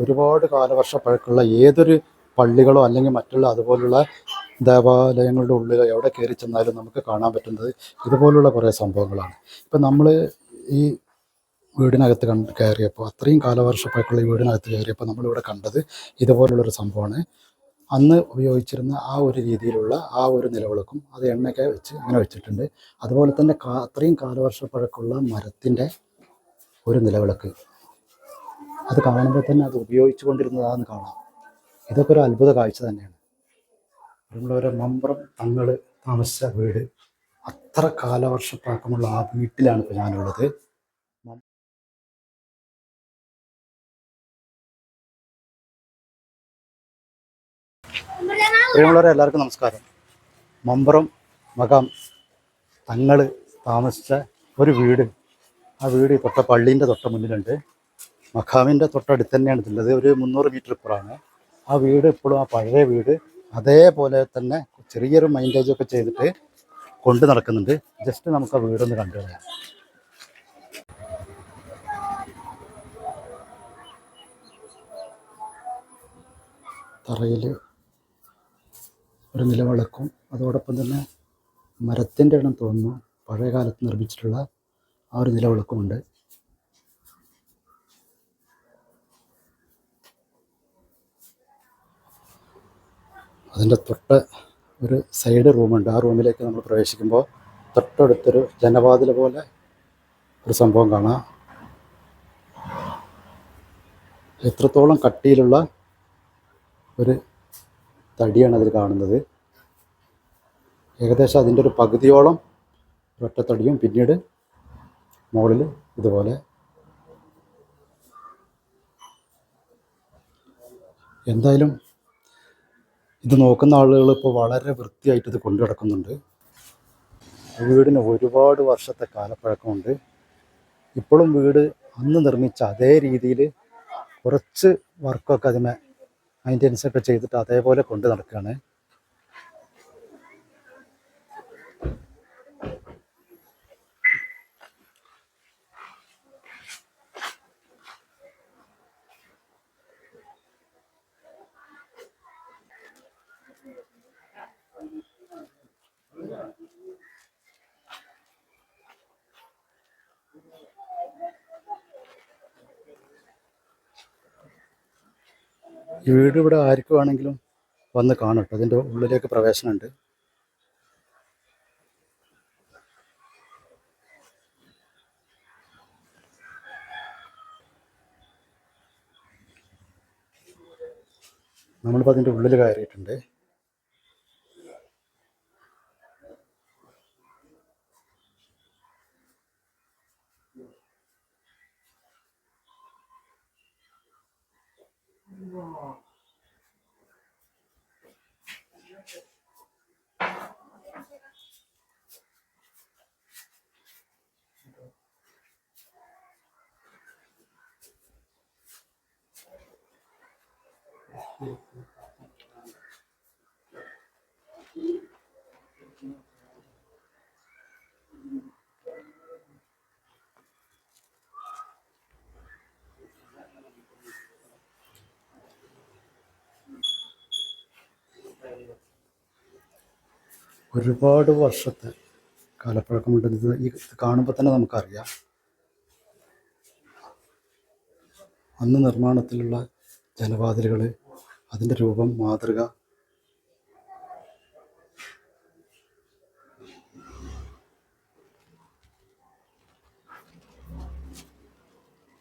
ഒരുപാട് കാലവർഷ പഴക്കമുള്ള ഏതൊരു പള്ളികളോ അല്ലെങ്കിൽ മറ്റുള്ള അതുപോലുള്ള ദേവാലയങ്ങളുടെ ഉള്ളിലോ എവിടെ കയറി ചെന്നാലും നമുക്ക് കാണാൻ പറ്റുന്നത് ഇതുപോലുള്ള കുറേ സംഭവങ്ങളാണ്. ഇപ്പം നമ്മൾ ഈ വീടിനകത്ത് കണ്ട് കയറിയപ്പോൾ അത്രയും കാലവർഷ പഴക്കമുള്ള ഈ വീടിനകത്ത് കയറിയപ്പോൾ നമ്മളിവിടെ കണ്ടത് ഇതുപോലുള്ളൊരു സംഭവമാണ്. അന്ന് ഉപയോഗിച്ചിരുന്ന ആ ഒരു രീതിയിലുള്ള ആ ഒരു നിലവിളക്കും അത് എണ്ണയൊക്കെ വെച്ച് അങ്ങനെ വെച്ചിട്ടുണ്ട്. അതുപോലെ തന്നെ കാ അത്രയും കാലവർഷ പഴക്കമുള്ള മരത്തിന്റെ ഒരു നിലവിളക്ക് അത് കാണുമ്പോൾ തന്നെ അത് ഉപയോഗിച്ചു കൊണ്ടിരുന്നതാന്ന് കാണാം. ഇതൊക്കെ ഒരു അത്ഭുത കാഴ്ച തന്നെയാണ്. നമ്മളൊരു മമ്പ്രം തങ്ങൾ താമസിച്ച വീട് അത്ര കാലവർഷപ്പഴക്കമുള്ള ആ വീട്ടിലാണ് ഇപ്പോൾ ഞാനുള്ളത്. പ്രിയമുള്ളവരെ എല്ലാവർക്കും നമസ്കാരം. മമ്പുറം മകം തങ്ങൾ താമസിച്ച ഒരു വീട്. ആ വീട് തൊട്ട പള്ളീന്റെ തൊട്ട മുന്നിലുണ്ട്. മഖാമിന്റെ തൊട്ടടുത്ത് തന്നെയാണ് ഉള്ളത്. ഒരു മുന്നൂറ് മീറ്റർ ഇപ്പുറമാണ്. ആ വീട് ഇപ്പോഴും ആ പഴയ വീട് അതേപോലെ തന്നെ ചെറിയൊരു മൈൻഡേജ് ഒക്കെ ചെയ്തിട്ട് കൊണ്ട് നടക്കുന്നുണ്ട്. ജസ്റ്റ് നമുക്ക് ആ വീടൊന്ന് കണ്ടു കളയാം തറയിൽ ഒരു നിലവിളക്കും അതോടൊപ്പം തന്നെ മരത്തിന്റെ ഇടം തോന്നുന്നു. പഴയ കാലത്ത് നിർമ്മിച്ചിട്ടുള്ള ആ ഒരു നിലവിളക്കുമുണ്ട്. അതിന്റെ തൊട്ട് ഒരു സൈഡ് റൂമുണ്ട്. ആ റൂമിലേക്ക് നമ്മൾ പ്രവേശിക്കുമ്പോൾ തൊട്ടടുത്തൊരു ജനവാതിൽ പോലെ ഒരു സംഭവം കാണാം. എത്രത്തോളം കട്ടിയിലുള്ള ഒരു തടിയാണ് അതിൽ കാണുന്നത്. ഏകദേശം അതിന്റെ ഒരു പകുതിയോളം ഒറ്റത്തടിയും പിന്നീട് മുകളിൽ ഇതുപോലെ എന്തായാലും ഇത് നോക്കുന്ന ആളുകൾ ഇപ്പോൾ വളരെ വൃത്തിയായിട്ട് ഇത് കൊണ്ടു നടക്കുന്നുണ്ട്. വീടിന് ഒരുപാട് വർഷത്തെ കാലപ്പഴക്കമുണ്ട്. ഇപ്പോഴും വീട് അന്ന് നിർമ്മിച്ച അതേ രീതിയിൽ കുറച്ച് വർക്കൊക്കെ അതിനെ മെയിന്റെനൻസ് ഒക്കെ ചെയ്തിട്ട് അതേപോലെ കൊണ്ട് നടക്കുകയാണ്. ഈ വീട് ഇവിടെ ആർക്ക് വേണമെങ്കിലും വന്ന് കാണട്ടോ അതിന്റെ ഉള്ളിലേക്ക് പ്രവേശനമുണ്ട്. നമ്മളിപ്പോൾ അതിന്റെ ഉള്ളിൽ കയറിയിട്ടുണ്ട്. もう。ഒരുപാട് വർഷത്തെ കാലപ്പഴക്കമുണ്ട് ഇത് ഈ കാണുമ്പോൾ തന്നെ നമുക്കറിയാം. അന്ന് നിർമ്മാണത്തിലുള്ള ജനവാതിലുകൾ അതിന്റെ രൂപം മാതൃക.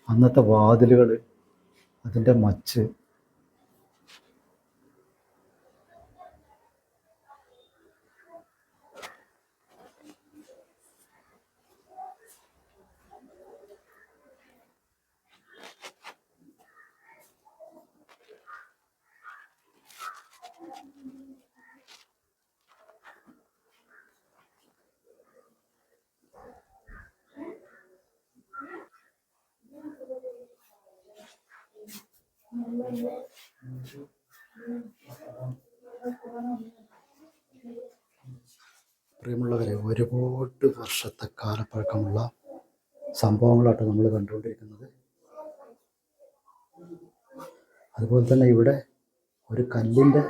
അന്നത്തെ വാതിലുകൾ അതിന്റെ മച്ച് പ്രിയമുള്ളവരെ ഒരുപാട് വർഷത്തെ കാലപ്പഴക്കമുള്ള സംഭവങ്ങളാട്ടോ നമ്മൾ കണ്ടുകൊണ്ടിരിക്കുന്നത്. അതുപോലെ തന്നെ ഇവിടെ ഒരു കല്ലിന്റെ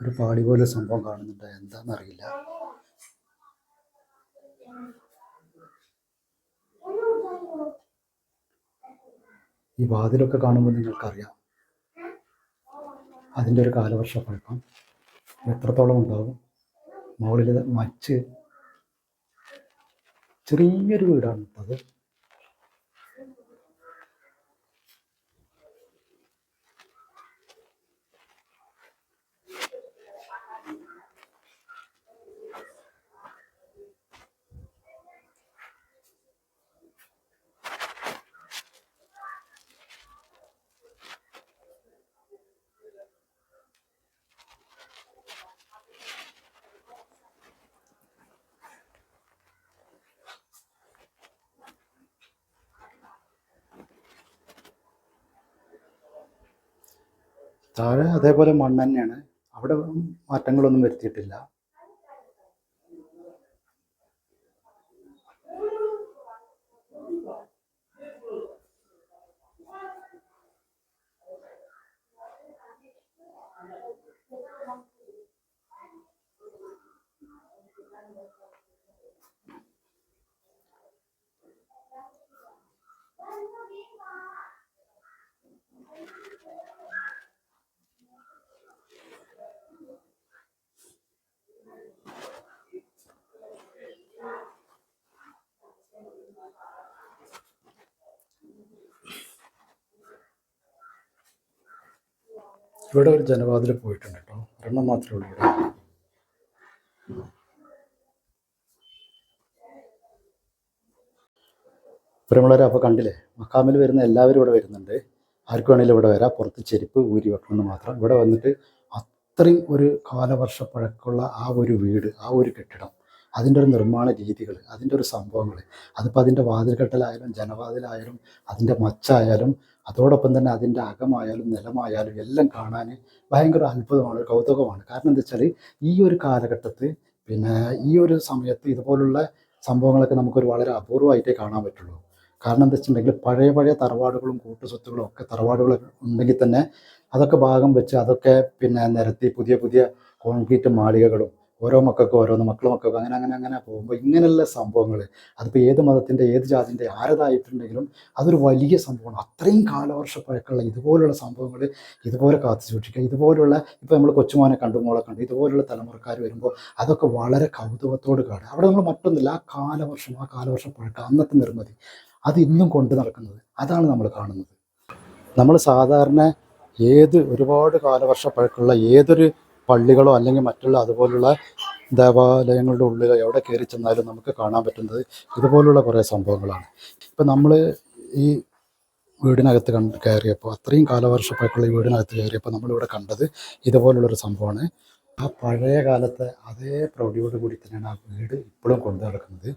ഒരു പാടി പോലെ സംഭവം കാണുന്നുണ്ട്. എന്താണെന്നറിയില്ല ഈ വാതിലൊക്കെ കാണുമ്പോൾ നിങ്ങൾക്കറിയാം. അതിന്റെ ഒരു കാലവർഷ പഴക്കം എത്രത്തോളം ഉണ്ടാവും? മുകളിൽ മച്ച് ചെറിയൊരു വീടാണ് അത് താഴെ അതേപോലെ മണ്ണ് തന്നെയാണ്. അവിടെ മാറ്റങ്ങളൊന്നും വരുത്തിയിട്ടില്ല. ഇവിടെ ഒരു ജനവാതിൽ പോയിട്ടുണ്ട് കേട്ടോ. ഒരെണ്ണം മാത്രമേ ഉള്ളൂ ഇവിടെ. പ്രിയമുള്ളവരെ അപ്പോൾ കണ്ടില്ലേ? മക്കാമിൽ വരുന്ന എല്ലാവരും ഇവിടെ വരുന്നുണ്ട്. ആർക്ക് വേണമെങ്കിലും ഇവിടെ വരാം. പുറത്ത് ചെരുപ്പ് ഊരി വെക്കണമെന്ന് മാത്രം. ഇവിടെ വന്നിട്ട് അത്രയും ഒരു കാലവർഷ പഴക്കമുള്ള ആ ഒരു വീട് ആ ഒരു കെട്ടിടം അതിന്റെ ഒരു നിർമ്മാണ രീതികൾ അതിന്റെ ഒരു സംഭവങ്ങൾ അതിപ്പോൾ അതിന്റെ വാതിൽകെട്ടലായാലും ജനവാതിലായാലും അതിന്റെ മച്ചായാലും അതോടൊപ്പം തന്നെ അതിന്റെ അകമായാലും നിലമായാലും എല്ലാം കാണാൻ ഭയങ്കര അത്ഭുതമാണ് കൗതുകമാണ്. കാരണം എന്താ വെച്ചാൽ ഈ ഒരു കാലഘട്ടത്തിൽ പിന്നെ ഈ ഒരു സമയത്ത് ഇതുപോലുള്ള സംഭവങ്ങളൊക്കെ നമുക്കൊരു വളരെ അപൂർവമായിട്ടേ കാണാൻ പറ്റുള്ളൂ. കാരണം എന്താ വെച്ചിട്ടുണ്ടെങ്കിൽ പഴയ പഴയ തറവാടുകളും കൂട്ടുസ്വത്തുകളും ഒക്കെ തറവാടുകൾ ഉണ്ടെങ്കിൽ തന്നെ അതൊക്കെ ഭാഗം വെച്ച് അതൊക്കെ പിന്നെ നിരത്തി പുതിയ പുതിയ കോൺക്രീറ്റ് മാളികകളും ഓരോ മക്കൾക്കും ഓരോന്ന് മക്കൾ മക്കൾക്കും അങ്ങനെ അങ്ങനെ അങ്ങനെ പോകുമ്പോൾ ഇങ്ങനെയുള്ള സംഭവങ്ങൾ അതിപ്പോൾ ഏത് മതത്തിന്റെ ഏത് ജാതിന്റെ ആരതായിട്ടുണ്ടെങ്കിലും അതൊരു വലിയ സംഭവമാണ്. അത്രയും കാലവർഷ പഴക്കമുള്ള ഇതുപോലുള്ള സംഭവങ്ങൾ ഇതുപോലെ കാത്തു സൂക്ഷിക്കുക. ഇതുപോലുള്ള ഇപ്പോൾ നമ്മൾ കൊച്ചുമോനെ കണ്ടു മോളെ കണ്ടു ഇതുപോലുള്ള തലമുറക്കാർ വരുമ്പോൾ അതൊക്കെ വളരെ കൗതുകത്തോട് കാണുക അവിടെ നമ്മൾ മറ്റൊന്നില്ല ആ കാലവർഷം ആ കാലവർഷ പഴക്കം അന്നത്തെ നിർമ്മിതി അത് ഇന്നും കൊണ്ട് നടക്കുന്നത്. അതാണ് നമ്മൾ കാണുന്നത്. നമ്മൾ സാധാരണ ഏത് ഒരുപാട് കാലവർഷ പഴക്കമുള്ള ഏതൊരു പള്ളികളോ അല്ലെങ്കിൽ മറ്റുള്ള അതുപോലുള്ള ദേവാലയങ്ങളുടെ ഉള്ളിലോ എവിടെ കയറി ചെന്നാലും നമുക്ക് കാണാൻ പറ്റുന്നത് ഇതുപോലുള്ള കുറേ സംഭവങ്ങളാണ്. ഇപ്പം നമ്മൾ ഈ വീടിനകത്ത് കണ്ട് കയറിയപ്പോൾ അത്രയും കാലവർഷ ഈ വീടിനകത്ത് കയറിയപ്പോൾ നമ്മളിവിടെ കണ്ടത് ഇതുപോലുള്ളൊരു സംഭവമാണ്. ആ പഴയ കാലത്തെ അതേ പ്രൗഢിയോട് കൂടി തന്നെയാണ് ആ വീട് ഇപ്പോഴും കൊണ്ടു നടക്കുന്നത്